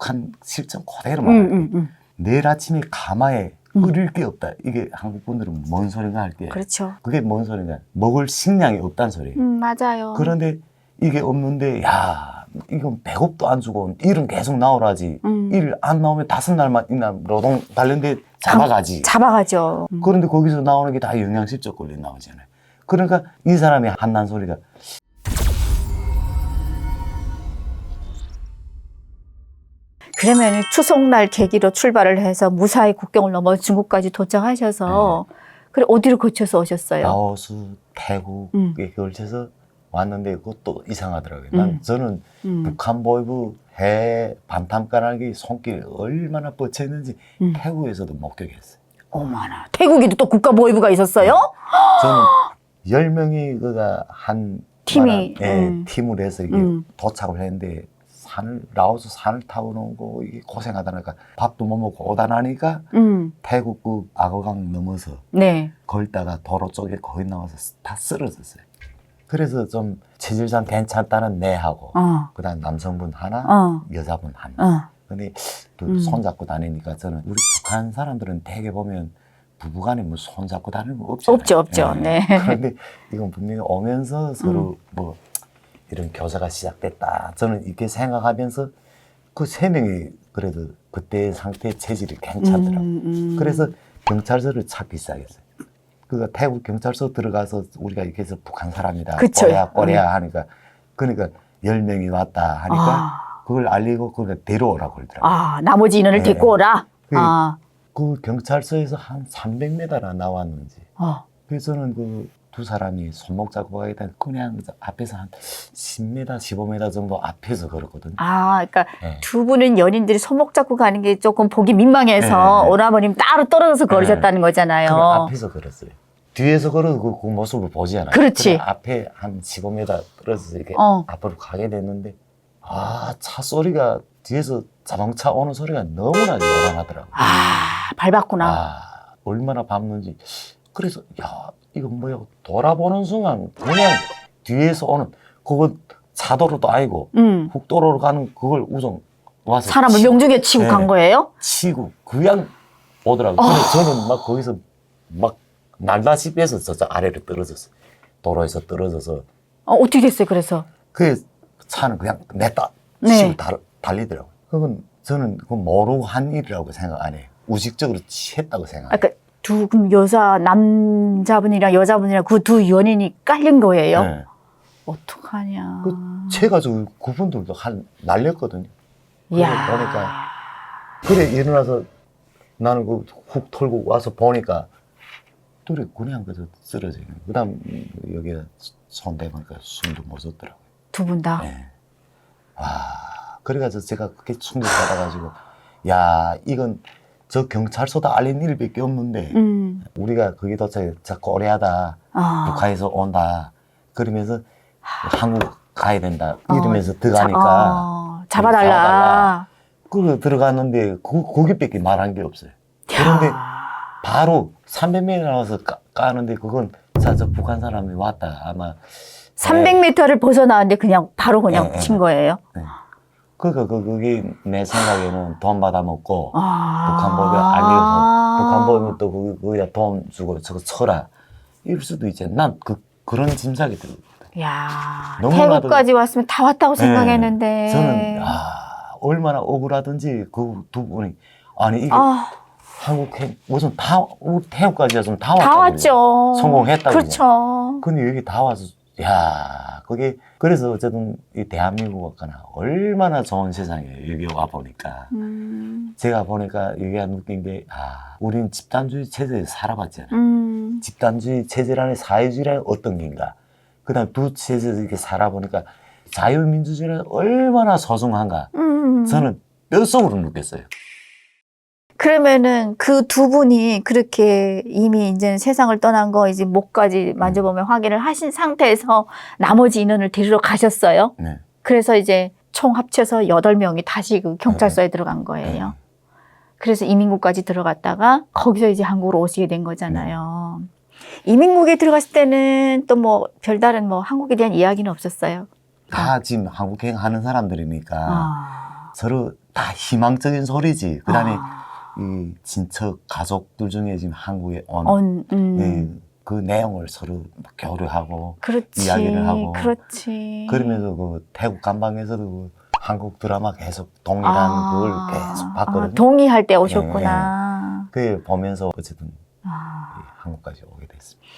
북한 실정 그대로 음, 말할게. 음, 음. 내일 아침에 가마에 음. 끓일 게 없다. 이게 한국 분들은 뭔 소린가 할 때. 그렇죠. 그게 뭔 소린가? 먹을 식량이 없다는 소리예요. 음, 맞아요. 그런데 이게 없는데 야 이건 배급도 안 주고 일은 계속 나오라지. 음. 일안 나오면 다섯 날만 이나 노동 관련돼 잡아가지. 잡아가죠. 음. 그런데 거기서 나오는 게 다 영양실적 걸려 나오잖아요. 그러니까 이 사람이 한난 소리가 그러면 추석날 계기로 출발을 해서 무사히 국경을 넘어 중국까지 도착하셔서 그래 어디로 거쳐서 오셨어요? 라오스, 태국에 음. 걸쳐서 왔는데 그것도 이상하더라고요. 난 음. 저는 음. 북한 보이부 해 반탐가락이 손길이 얼마나 뻗쳐 있는지 음. 태국에서도 목격했어요. 어머나 태국에도 또 국가 보위부가 있었어요? 저는 열 명이 그가 한 팀이, 말한, 예, 음. 팀을 해서 이게 음. 도착을 했는데 산을 라오스 산을 타고 놓고 이게 고생하다 보니까 밥도 못 먹고 오다 나니까 음. 태국 그 악어강 넘어서 네. 걸다가 도로 쪽에 거의 나와서 다 쓰러졌어요. 그래서 좀 체질상 괜찮다는 내하고 어. 그다음 남성분 하나, 어. 여자분 하나. 어. 근데 또 음. 손잡고 다니니까 저는 우리 북한 사람들은 대개 보면 부부간에 뭐 손잡고 다니는 거 없잖아요. 없죠, 없죠. 예. 네. 그런데 이건 분명히 오면서 서로 뭐 이런 교제가 시작됐다. 저는 이렇게 생각하면서 그 세 명이 그래도 그때 상태의 체질이 괜찮더라고요. 음, 음. 그래서 경찰서를 찾기 시작했어요. 그러니까 태국 경찰서 들어가서 우리가 이렇게 해서 북한 사람이다. 그쵸. 꼬레아, 꼬레아 하니까 그러니까 열 명이 왔다 하니까 아, 그걸 알리고 그걸 데려오라고 그러더라고요. 아 나머지 인원을 네. 데리고 오라. 그- 아, 그 경찰서에서 한 300m나 나왔는지 어. 그래서 저는 그 두 사람이 손목 잡고 가겠다 그냥 앞에서 한 10m, 15m 정도 앞에서 걸었거든요. 아, 그러니까 네. 두 분은 연인들이 손목 잡고 가는 게 조금 보기 민망해서 네, 네. 오라버님 따로 떨어져서 걸으셨다는 거잖아요. 그 앞에서 걸었어요. 뒤에서 걸어도 그, 그 모습을 보지 않아요 그렇지. 앞에 한 15m 떨어져서 이렇게 어. 앞으로 가게 됐는데 아 차 소리가 뒤에서 자동차 오는 소리가 너무나 요란하더라고요. 아, 밟았구나. 아, 얼마나 밟는지. 그래서 야 이거 뭐야 돌아보는 순간 그냥 뒤에서 오는 그거 차도로도 아니고 음. 국도로로 가는 그걸 우선 와서 사람을 치, 명중에 치고 네. 간 거예요? 치고 그냥 오더라고요. 근데 저는 막 거기서 막 날다시피 해서 저 아래로 떨어졌어요. 도로에서 떨어져서 어, 어떻게 됐어요, 그래서? 그 차는 그냥 냈다 네. 치고 달, 달리더라고요. 그건 저는 그 모르고 한 일이라고 생각 안 해요. 우식적으로 취했다고 생각해요. 아까 두 그럼 여자 남자분이랑 여자분이랑 그 두 연인이 깔린 거예요? 네. 어떡하냐. 그 제가 저 그분들도 한 날렸거든요. 이야. 보니까 그래 일어나서 나는 그훅 털고 와서 보니까 둘이 그냥 그저 쓰러져 있는. 그다음 여기에 손 대보니까 숨도 못 쉬더라고요. 두 분 다. 네. 와 그래가지고 제가 그렇게 충격받아가지고 야 이건 저 경찰서도 알린 일밖에 없는데 음. 우리가 거기 도착해 자 꼬레하다 아. 북한에서 온다 그러면서 한국 가야 된다 어, 이러면서 자- 들어가니까 어, 잡아달라. 잡아달라. 그 들어갔는데 그 거기밖에 말한 게 없어요. 그런데 야. 바로 300m 나와서 까, 까는데 그건 사저 북한 사람이 왔다 아마 300m를 벗어나왔는데 그냥 바로 그냥 네, 네, 친 네. 거예요. 그그 그 그게 내 생각에는 돈 받아 먹고 아. 북한 법에 알려서 북한 법에 또 거기 거기다 돈 주고 저거 쳐라 이럴 수도 있지. 난 그 그런 짐작이 들어. 야, 태국까지 왔으면 다 왔다고 생각했는데. 네. 저는 아 얼마나 억울하든지 그 두 분이 아니 이게 아, 한국 행 무슨 다 어, 태국까지 왔으면 다 다 왔다. 왔죠. 성공했다고. 그렇죠. 근데 여기 다 와서 야 그게 그래서 어쨌든 이 대한민국이나 얼마나 좋은 세상이에요 여기 와 보니까. 음, 제가 보니까 여기가 느낀 게 아 우린 집단주의 체제에 살아봤잖아요 음, 집단주의 체제라는 사회주의라는 어떤 게인가. 그다음 두 체제에서 이렇게 살아보니까 자유민주주의는 얼마나 소중한가. 음. 저는 뼛속으로 느꼈어요 그러면은 그 두 분이 그렇게 이미 이제 세상을 떠난 거 이제 목까지 만져보면 확인을 하신 상태에서 나머지 인원을 데리러 가셨어요. 네. 그래서 이제 총 합쳐서 여덟 명이 다시 그 경찰서에 들어간 거예요. 그래서 이민국까지 들어갔다가 거기서 이제 한국으로 오시게 된 거잖아요. 이민국에 들어갔을 때는 또 뭐 별다른 뭐 한국에 대한 이야기는 없었어요. 다 지금 한국행 하는 사람들이니까 아, 서로 다 희망적인 소리지. 그다음에 아, 이 친척 가족들 중에 지금 한국에 온 언, 음. 네, 그 내용을 서로 막 교류하고 그렇지. 이야기를 하고. 그렇지. 그러면서 그 태국 감방에서도 그 한국 드라마 계속 동일한 아, 그걸 계속 봤거든요. 네, 아, 동의할 때 오셨구나. 그 보면서 어쨌든 이 아, 한국까지 오게 됐습니다.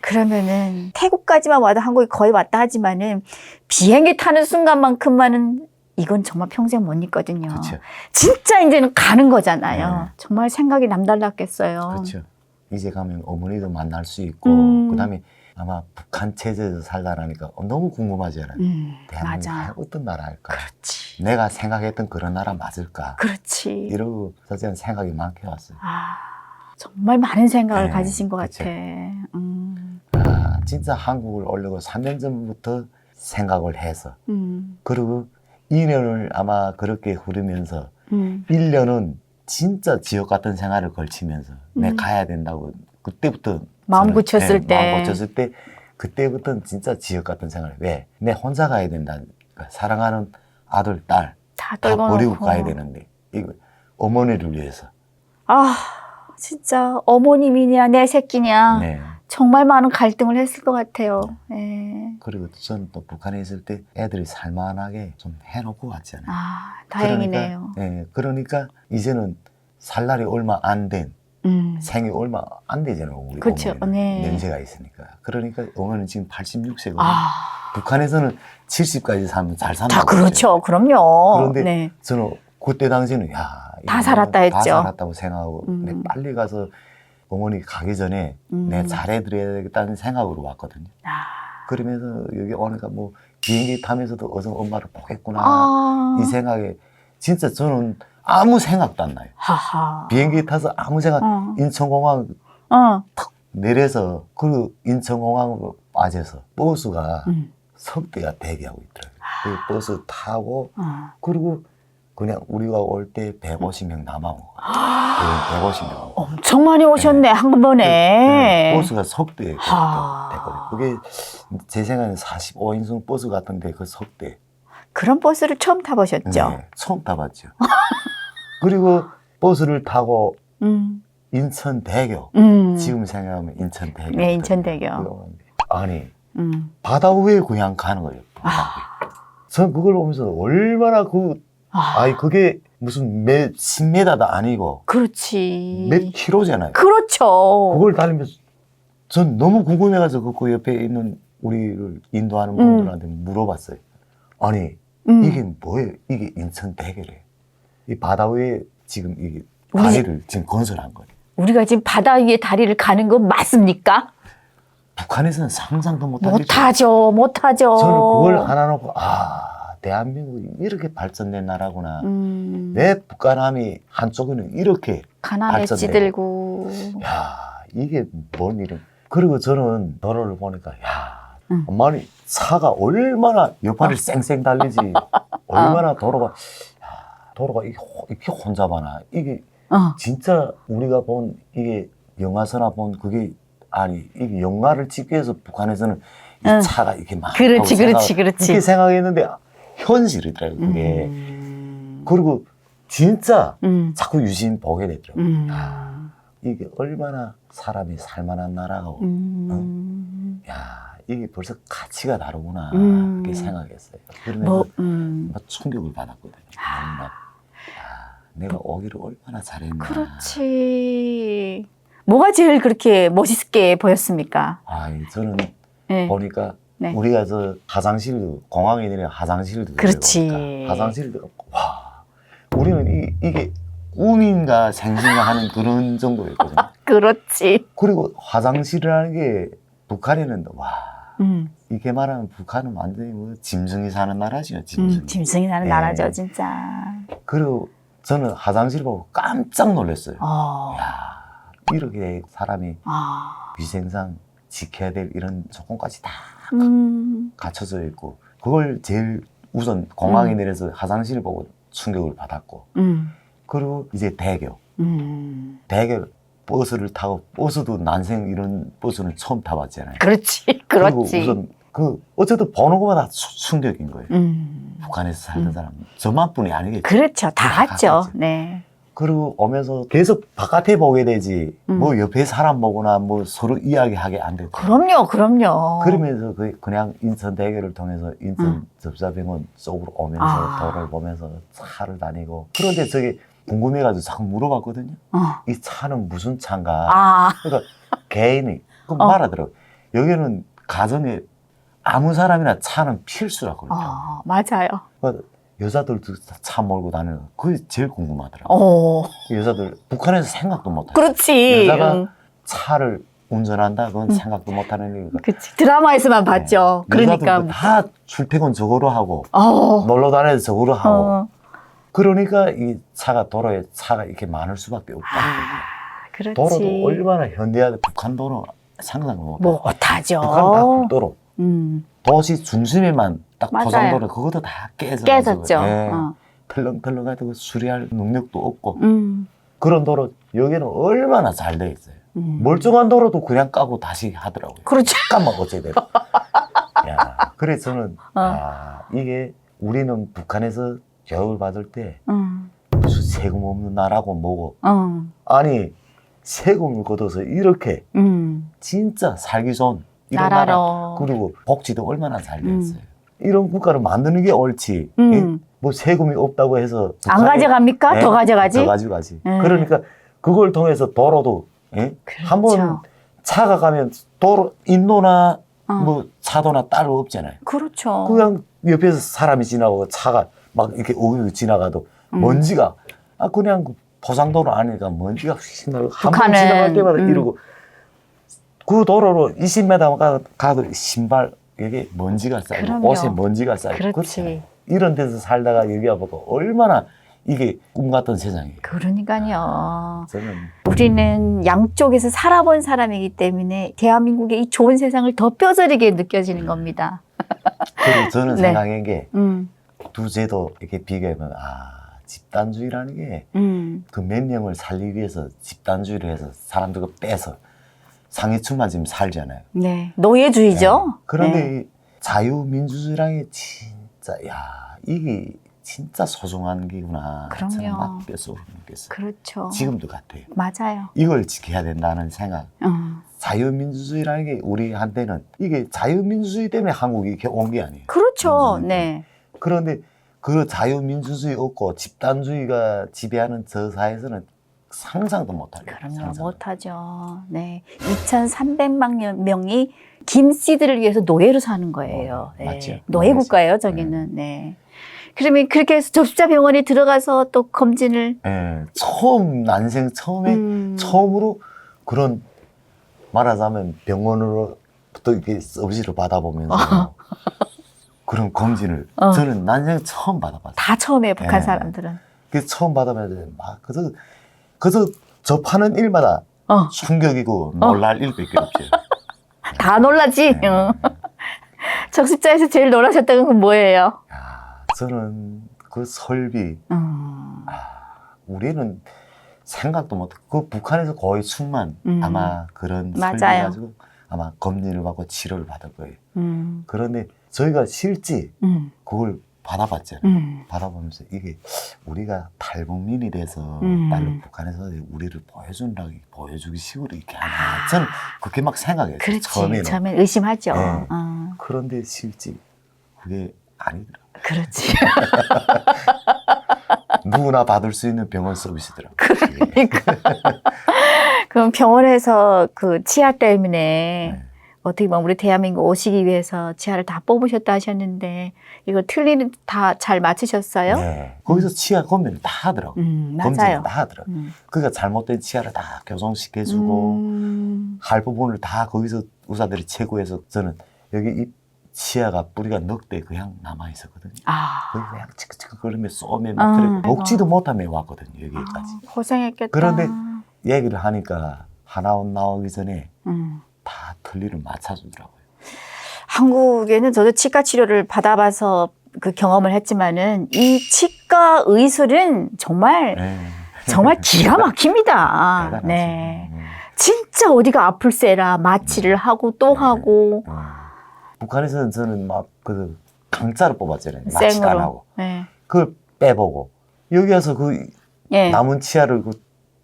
그러면은 태국까지만 와도 한국에 거의 왔다 하지만은 비행기 타는 순간만큼만은 이건 정말 평생 못 잊거든요. 그렇죠. 진짜 이제는 가는 거잖아요. 네. 정말 생각이 남달랐겠어요. 그렇죠. 이제 가면 어머니도 만날 수 있고 음. 그다음에 아마 북한 체제에서 살다라니까 너무 궁금하잖아요. 음, 대한민국 맞아. 어떤 나라일까? 그렇지. 내가 생각했던 그런 나라 맞을까? 그렇지. 이러고 사실은 생각이 많게 왔어요. 아, 정말 많은 생각을 네, 가지신 것 그쵸. 같아. 음, 아, 진짜 한국을 오려고 3년 전부터 생각을 해서 음, 그리고 2년을 아마 그렇게 흐르면서 음. 1년은 진짜 지옥 같은 생활을 걸치면서 내 음. 가야 된다고 그때부터 마음 저는, 굳혔을 네, 때. 마음 굳혔을 때 그때부터는 진짜 지옥 같은 생활 왜? 내 혼자 가야 된다 그러니까 사랑하는 아들 딸 다. 버리고 가야 되는데 이거 어머니를 위해서 아, 진짜 어머님이냐 내 새끼냐 네. 정말 많은 갈등을 했을 것 같아요. 예. 그리고 저는 또 북한에 있을 때 애들이 살만하게 좀 해놓고 왔잖아요 아, 다행이네요. 그러니까, 예, 그러니까 이제는 살 날이 얼마 안 된 음. 생이 얼마 안 되잖아요 우리 어머니는 네. 연세가 있으니까 그러니까 어머니는 지금 86세거든요 아, 북한에서는 70까지 살면 잘 산다 다 그렇죠. 그럼요. 그런데 네. 저는 그때 당시에는 야 다 이거는 살았다 다 했죠. 살았다고 생각하고 음. 근데 빨리 가서 어머니 가기 전에 음. 내 잘해드려야겠다는 생각으로 왔거든요 아, 그러면서 여기 오니까 뭐 비행기 타면서도 어서 엄마를 보겠구나 아. 이 생각에 진짜 저는 아무 생각도 안 나요 하하. 비행기 타서 아무 생각 어. 인천공항 어. 내려서 그 인천공항으로 빠져서 버스가 음. 석대가 대기하고 있더라고요. 그 버스 타고 어. 그리고 그냥 우리가 올 때 150명 남아온 거예요. 아. 150명. 엄청 많이 오셨네 한 번에. 버스가 석대 하. 됐거든요. 그게 제 생각에는 45인승 버스 같은데 그 석대. 그런 버스를 처음 타보셨죠? 네, 처음 타봤죠. 그리고 버스를 타고 음. 인천대교. 음. 지금 생각하면 인천대교. 네, 인천대교. 아니 음. 바다 위에 그냥 가는 거예요. 바다 위에. 전 그걸 보면서 얼마나 그 아, 아이 그게 무슨 몇 10m도 아니고 그렇지. 몇 킬로잖아요. 그렇죠. 그걸 달리면서 전 너무 궁금해가지고 그 옆에 있는 우리를 인도하는 음. 분들한테 물어봤어요. 아니 음. 이게 뭐예요? 이게 인천 대교래. 이 바다 위에 지금 이게 우리 다리를 지금 건설한 거예요. 우리가 지금 바다 위에 다리를 가는 건 맞습니까? 북한에서는 상상도 못하죠. 못하죠, 못하죠. 저는 그걸 하나 놓고 아 대한민국이 이렇게 발전된 나라구나. 음, 내 북한함이 한쪽에는 이렇게 가난에. 찌들고. 야 이게 뭔 일임 그리고 저는 도로를 보니까 야 응. 엄마니 차가 얼마나 여파를 쌩쌩 달리지 얼마나 도로가 야, 도로가 이게, 호- 이렇게 혼잡하나 이게 어, 진짜 우리가 본 이게 영화서나 본 그게 아니 이게 영화를 찍기 위해서 북한에서는 이 응. 차가 이렇게 많다고 그렇지, 그렇지, 그렇지. 그렇게 생각했는데 현실이더라고요 그게. 음, 그리고 진짜 음, 자꾸 유심 보게 되더라고요 음, 이게 얼마나 사람이 살만한 나라고. 음, 야 이게 벌써 가치가 다르구나. 음. 그렇게 생각했어요. 그러면서 뭐, 음, 막 충격을 받았거든요. 막, 야, 내가 오기를 얼마나 잘했나. 그렇지. 뭐가 제일 그렇게 멋있게 보였습니까? 아 저는 네. 보니까 네. 우리가 저 화장실도 공항에 내려 화장실도 그렇지. 들어가니까 화장실도 와 우리는 이, 이게 꿈인가 생신가 하는 그런 정도였거든요 그렇지. 그리고 화장실이라는 게 북한에는 와 음, 이게 말하면 북한은 완전히 뭐 짐승이 사는 나라지요 짐승 음, 짐승이 사는 네. 나라죠, 진짜. 그리고 저는 화장실 보고 깜짝 놀랐어요 어, 야 이렇게 사람이 아, 위생상 지켜야 될 이런 조건까지 다 음, 갖춰져 있고 그걸 제일 우선 공항에 음. 내려서 화장실 보고 충격을 받았고 음, 그리고 이제 대교 음. 대교 버스를 타고 버스도 난생 이런 버스는 처음 타봤잖아요 그렇지, 그렇지. 우선 그 어쨌든 보는 것마다 수- 충격인 거예요. 음. 북한에서 살던 음. 사람 저만뿐이 아니겠죠. 그렇죠. 다. 갔죠. 네. 그리고 오면서 계속 바깥에 보게 되지 음. 뭐 옆에 사람 보거나 뭐 서로 이야기하게 안 되고 그럼요, 그럼요. 그러면서 그 그냥 인천 대교를 통해서 인천 음. 접사병원 쪽으로 오면서 아. 도로를 보면서 차를 다니고 그런데 저기 궁금해가지고 자꾸 물어봤거든요. 어. 이 차는 무슨 차인가? 아, 그러니까 개인이 그 어. 말하더라고. 여기는 가정에 아무 사람이나 차는 필수라고 그러더라고. 어, 맞아요. 그러니까 여자들도 다차 몰고 다니는 거 그게 제일 궁금하더라고. 어, 여자들 북한에서 생각도 못 해. 그렇지. 여자가 응. 차를 운전한다 그건 음. 생각도 못 하는 일이니까. 그치. 드라마에서만 봤죠. 그러니까. 여자들도 다 출퇴근 저거로 하고 어, 놀러 다녀서 저거로 하고 어. 그러니까 이 차가 도로에 차가 이렇게 많을 수밖에 없다. 아, 그렇지. 도로도 얼마나 현대하게 북한 도로 상상도 못. 뭐 못하죠. 북한 다 국도로 음, 도시 중심에만 딱 맞아요. 포장도로 그것도 다 깨져. 깨졌죠. 예. 어. 털렁털렁하고 수리할 능력도 없고 음, 그런 도로 여기는 얼마나 잘 돼 있어요. 음. 멀쩡한 도로도 그냥 까고 다시 하더라고요. 그렇죠. 잠깐만 어째야 돼. 야, 그래서 저는 어. 아 이게 우리는 북한에서 교육을 받을 때 음, 무슨 세금 없는 나라고 뭐고 음, 아니 세금을 걷어서 이렇게 음. 진짜 살기 좋은 이런 나라 나라로. 그리고 복지도 얼마나 잘돼 음. 있어요. 이런 국가를 만드는 게 옳지. 예? 음. 뭐 세금이 없다고 해서 안 가져갑니까? 예? 더 가져가지? 더 가져가지. 예. 그러니까 그걸 통해서 도로도 예? 그렇죠. 한번 차가 가면 도로 인도나 어. 뭐 차도나 따로 없잖아요. 그렇죠. 그냥 옆에서 사람이 지나고 차가 막 이렇게 오고 지나가도 음. 먼지가 아 그냥 그 포상도로 아니니까 먼지가 휙 나고 한번 북한은, 지나갈 때마다 음. 이러고 그 도로로 20m 가, 가도 신발 여기 먼지가 쌓이고 그럼요. 옷에 먼지가 쌓이고 그렇지. 그렇잖아요. 이런 데서 살다가 여기 와보고 얼마나 이게 꿈 같은 세상이에요. 그러니까요. 저는 우리는 양쪽에서 살아본 사람이기 때문에 대한민국의 이 좋은 세상을 더 뼈저리게 느껴지는 겁니다. 그리고 저는 네. 생각한 게두 음, 제도 이렇게 비교하면 아 집단주의라는 게 음, 그몇 명을 살리기 위해서 집단주의를 해서 사람들을 빼서 상위층만 지금 살잖아요. 네. 노예주의죠. 네. 그런데 네. 이 자유민주주의라는 게 진짜 야 이게 진짜 소중한 게구나. 그럼요. 뼛속으로 느꼈어요. 그렇죠. 지금도 같아요. 맞아요. 이걸 지켜야 된다는 생각. 음. 자유민주주의라는 게 우리한테는 이게 자유민주주의 때문에 한국이 이렇게 온 게 아니에요. 그렇죠. 네. 그런데 그 자유민주주의 없고 집단주의가 지배하는 저 사회에서는 상상도 거예요. 그럼요. 상상도. 못하죠. 네. 2,300만 명이 김 씨들을 위해서 노예로 사는 거예요. 어, 맞죠. 노예. 국가예요, 저기는. 네. 그러면 그렇게 해서 접수자 병원에 들어가서 또 검진을 예, 처음 난생 처음에 음. 처음으로 그런 말하자면 병원으로부터 이렇게 서비스를 받아보면서 그런 검진을 어. 저는 난생 처음 받아봤어요. 다 처음에 북한 네. 사람들은. 그 처음 받아보면서 막 그래서 그래서 접하는 일마다 어. 충격이고 놀랄 일밖에 없죠. 다 놀라지. 네. 응. 적십자에서 제일 놀라셨던 건 뭐예요? 야, 저는 그 설비 음. 우리는 생각도 못. 그 북한에서 거의 수만 음. 아마 그런 설비 맞아요. 가지고 아마 검진을 받고 치료를 받을 거예요. 음. 그런데 저희가 실제 음. 그걸 받아봤잖아요. 음. 받아보면서 이게 우리가 탈북민이 돼서 음. 딸로 북한에서 우리를 보여준다고 보여주기 식으로 이렇게 하나 저는 그렇게 막 생각했어요. 그렇지. 처음에는. 처음엔 의심하죠. 네. 어. 그런데 실제 그게 아니더라. 그렇지. 누구나 받을 수 있는 병원 서비스더라. 그러니까. 그럼 병원에서 그 치아 때문에 네. 어떻게 보면 우리 대한민국 오시기 위해서 치아를 다 뽑으셨다 하셨는데 이거 틀리는 다 잘 맞추셨어요? 네. 거기서 치아 검진을 다 하더라고. 음, 검진을 맞아요. 다 하더라고. 음. 그러니까 잘못된 치아를 다 교정시켜주고 음. 할 부분을 다 거기서 의사들이 체고해서 저는 여기 이 치아가 뿌리가 넉 대 그냥 남아 있었거든요. 아, 거기 그냥 치크치크 거리며 쏘면 막 아, 그래 아이고. 먹지도 못하며 왔거든요 여기까지. 아, 고생했겠다. 그런데 얘기를 하니까 하나원 나오기 전에 음. 다 틀니를 맞춰주더라고요. 한국에는 저도 치과 치료를 받아봐서 그 경험을 했지만은 이 치과 의술은 정말 네. 정말 기가 막힙니다. 네. 음. 진짜 어디가 아플세라 마취를 하고 또 네. 하고 음. 북한에서는 저는 막 그 강짜로 뽑았잖아요. 마취도 안. 하고 네. 그걸 빼보고 여기 와서 그 예. 남은 치아를 그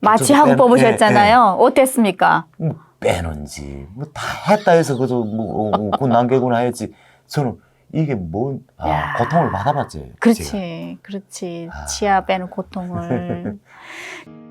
마취하고 뺀- 뽑으셨잖아요. 어땠습니까? 뭐 빼는지 뭐 다 했다 해서 그저 뭐 어, 어, 그 난개구나 했지 저는 이게 뭔 아, 야. 고통을 받아봤지. 제가. 그렇지, 그렇지. 아. 치아 빼는 고통을.